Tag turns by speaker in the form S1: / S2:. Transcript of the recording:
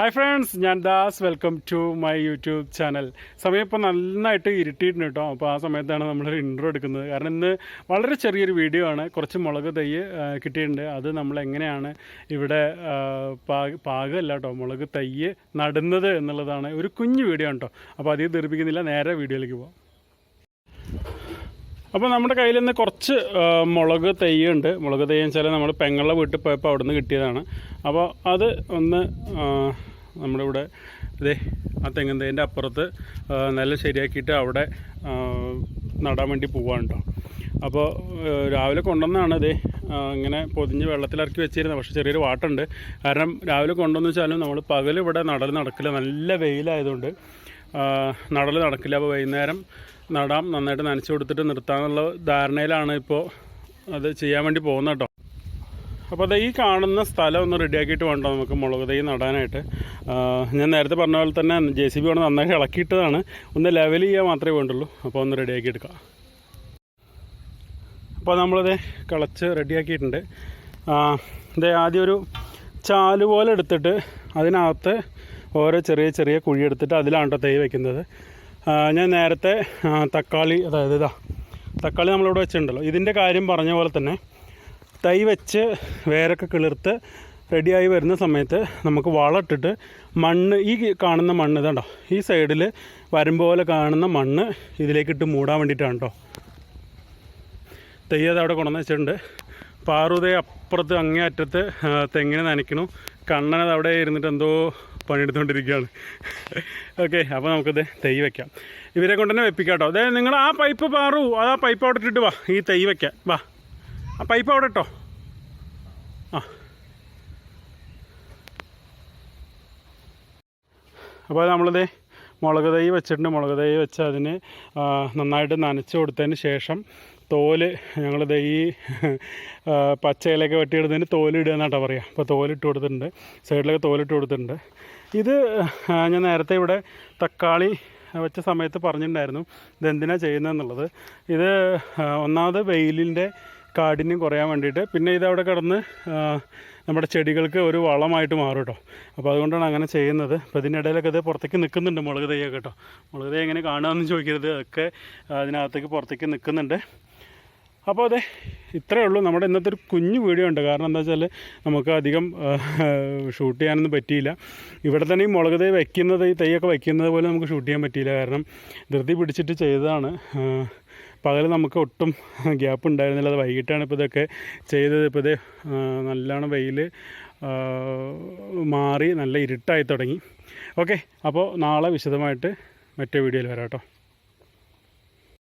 S1: Hi friends ഞാൻ Das. Welcome to my YouTube channel സമയം ഇപ്പോൾ നന്നായിട്ട് ഇരുട്ടിയിട്ടുണ്ട് കേട്ടോ അപ്പോൾ ആ സമയത്താണ് നമ്മൾ ഇൻട്രോ എടുക്കുന്നത്. കാരണം ഇന്ന് വളരെ ചെറിയൊരു വീഡിയോ ആണ്. കുറച്ച് മുളക് തൈ കിട്ടിയിട്ടുണ്ട്. അത് നമ്മൾ എങ്ങനെയാണ് ഇവിടെ പാകമല്ല കേട്ടോ മുളക് തൈ നടുന്നത് എന്നുള്ളതാണ്. ഒരു കുഞ്ഞു വീഡിയോ ആണ് കേട്ടോ അപ്പോൾ അധികം ദീർപ്പിക്കുന്നില്ല നേരെ വീഡിയോയിലേക്ക് പോകാം അപ്പോൾ നമ്മുടെ കയ്യിൽ നിന്ന് കുറച്ച് മുളക് തെയ്യുണ്ട് മുളക് തെയ്യെന്ന് വെച്ചാൽ നമ്മൾ പെങ്ങളുടെ വീട്ടിൽ പോയപ്പോൾ അവിടെ നിന്ന് കിട്ടിയതാണ്. അപ്പോൾ അത് ഒന്ന് നമ്മുടെ ഇവിടെ ഇതേ ആ തെങ്ങിൻ തേന്റെ അപ്പുറത്ത് നല്ല ശരിയാക്കിയിട്ട് അവിടെ നടാൻ വേണ്ടി പോവാണ് കേട്ടോ അപ്പോൾ രാവിലെ കൊണ്ടുവന്നാണ് ഇതേ ഇങ്ങനെ പൊതിഞ്ഞ് വെള്ളത്തിലിറക്കി വെച്ചിരുന്നത്. പക്ഷേ ചെറിയൊരു വാട്ടുണ്ട്. കാരണം രാവിലെ കൊണ്ടുവന്ന് വെച്ചാലും നമ്മൾ പകൽ ഇവിടെ നടൽ നടക്കില്ല. നല്ല വെയിലായതുകൊണ്ട് നടൽ നടക്കില്ല. അപ്പോൾ വൈകുന്നേരം നടാം നന്നായിട്ട് നനച്ച് കൊടുത്തിട്ട് നിർത്താമെന്നുള്ള ധാരണയിലാണ് ഇപ്പോൾ അത് ചെയ്യാൻ വേണ്ടി പോകുന്നത് കേട്ടോ അപ്പോൾ അത് ഈ കാണുന്ന സ്ഥലം ഒന്ന് റെഡിയാക്കിയിട്ട് വേണ്ടോ? നമുക്ക് മുളക് തൈ നടാനായിട്ട്. ഞാൻ നേരത്തെ പറഞ്ഞ പോലെ തന്നെ ജെ സി ബി കൊണ്ട് നന്നായി ഇളക്കിയിട്ടതാണ്. ഒന്ന് ലെവൽ ചെയ്യാൻ മാത്രമേ വേണ്ടുള്ളൂ. അപ്പോൾ ഒന്ന് റെഡിയാക്കി എടുക്കാം. അപ്പോൾ നമ്മളത് കിളച്ച് റെഡിയാക്കിയിട്ടുണ്ട് ഇത് ആദ്യം ഒരു ചാൽ പോലെ എടുത്തിട്ട് അതിനകത്ത് ഓരോ ചെറിയ ചെറിയ കുഴി എടുത്തിട്ട് അതിലാണ് തൈ വയ്ക്കുന്നത് ഞാൻ നേരത്തെ തക്കാളി അതായത് ഇതാ തക്കാളി നമ്മളിവിടെ വെച്ചിട്ടുണ്ടല്ലോ. ഇതിന്റെ കാര്യം പറഞ്ഞ പോലെ തന്നെ തൈ വെച്ച് വേരൊക്കെ കിളിർത്ത് റെഡിയായി വരുന്ന സമയത്ത് നമുക്ക് വളമിട്ടിട്ട് മണ്ണ് ഈ കാണുന്ന മണ്ണ് ഇതാണ്ടോ ഈ സൈഡിൽ വരുമ്പോലെ കാണുന്ന മണ്ണ് ഇതിലേക്കിട്ട് മൂടാൻ വേണ്ടിയിട്ടാണ് തെയ്യത് അവിടെ കൊണ്ടുവന്ന് വെച്ചിട്ടുണ്ട്. പാറുതേ അപ്പുറത്ത് അങ്ങേ അറ്റത്ത് തെങ്ങിനെ നനയ്ക്കണു. കണ്ണനത് അവിടെ ഇരുന്നിട്ട് എന്തോ പണിയെടുത്തുകൊണ്ടിരിക്കുകയാണ് ഓക്കെ അപ്പോൾ നമുക്കത് തൈ വെക്കാം. ഇവരെ കൊണ്ട് തന്നെ വെപ്പിക്കാം കേട്ടോ അതായത് നിങ്ങൾ ആ പൈപ്പ് പാറു അത് ആ പൈപ്പ് അവിടെ ഇട്ടിട്ട് വാ ഈ തൈ വെക്കാം. വാ. ആ പൈപ്പ് അവിടെ ഇട്ടോ. ആ. അപ്പോൾ നമ്മളിത് മുളക് തൈ വെച്ചിട്ടുണ്ട്. മുളക് തൈ വെച്ച് അതിന് നന്നായിട്ട് നനച്ച് കൊടുത്തതിന് ശേഷം തോൽ ഞങ്ങളിത് ഈ പച്ചയിലൊക്കെ വെട്ടിയെടുത്തതിന് തോലിടുക എന്നാട്ടോ പറയുക. അപ്പോൾ തോലിട്ട് കൊടുത്തിട്ടുണ്ട്. സൈഡിലൊക്കെ തോലിട്ട് കൊടുത്തിട്ടുണ്ട്. ഇത് ഞാൻ നേരത്തെ ഇവിടെ തക്കാളി വെച്ച സമയത്ത് പറഞ്ഞിട്ടുണ്ടായിരുന്നു. ഇതെന്തിനാണ് ചെയ്യുന്നതെന്നുള്ളത്. ഇത് ഒന്നാമത് വെയിലിന്റെ കാഠിന്യം കുറയാൻ വേണ്ടിയിട്ട്. പിന്നെ ഇതവിടെ കിടന്ന് നമ്മുടെ ചെടികൾക്ക് ഒരു വളമായിട്ട് മാറും കേട്ടോ അപ്പോൾ അതുകൊണ്ടാണ് അങ്ങനെ ചെയ്യുന്നത്. അപ്പോൾ ഇതിനിടയിലൊക്കെ ഇത് പുറത്തേക്ക് നിൽക്കുന്നുണ്ട് മുളക് തൈയൊക്കെ കേട്ടോ മുളക് തൈ എങ്ങനെ കാണുകയെന്ന് ചോദിക്കരുത്. അതൊക്കെ അതിനകത്തേക്ക് പുറത്തേക്ക് നിൽക്കുന്നുണ്ട്. അപ്പോൾ അതെ ഇത്രയേ ഉള്ളൂ. നമ്മുടെ ഇന്നത്തെ ഒരു കുഞ്ഞു വീഡിയോ ഉണ്ട്. കാരണം എന്താ വെച്ചാൽ നമുക്ക് അധികം ഷൂട്ട് ചെയ്യാനൊന്നും പറ്റിയില്ല. ഇവിടെ തന്നെ ഈ മുളക് തൈ വയ്ക്കുന്നത് ഈ തൈയൊക്കെ വയ്ക്കുന്നത് പോലെ നമുക്ക് ഷൂട്ട് ചെയ്യാൻ പറ്റിയില്ല. കാരണം ധൃതി പിടിച്ചിട്ട് ചെയ്തതാണ്. പകൽ നമുക്ക് ഒട്ടും ഗ്യാപ്പ് ഉണ്ടായിരുന്നില്ല. അത് വൈകിട്ടാണ് ഇപ്പോൾ ഇതൊക്കെ ചെയ്തത്. ഇപ്പോൾ ഇത് നല്ലോണം വെയിൽ മാറി നല്ല ഇരുട്ടായി തുടങ്ങി. ഓക്കെ. അപ്പോൾ നാളെ വിശദമായിട്ട് മറ്റേ വീഡിയോയിൽ വരാം കേട്ടോ.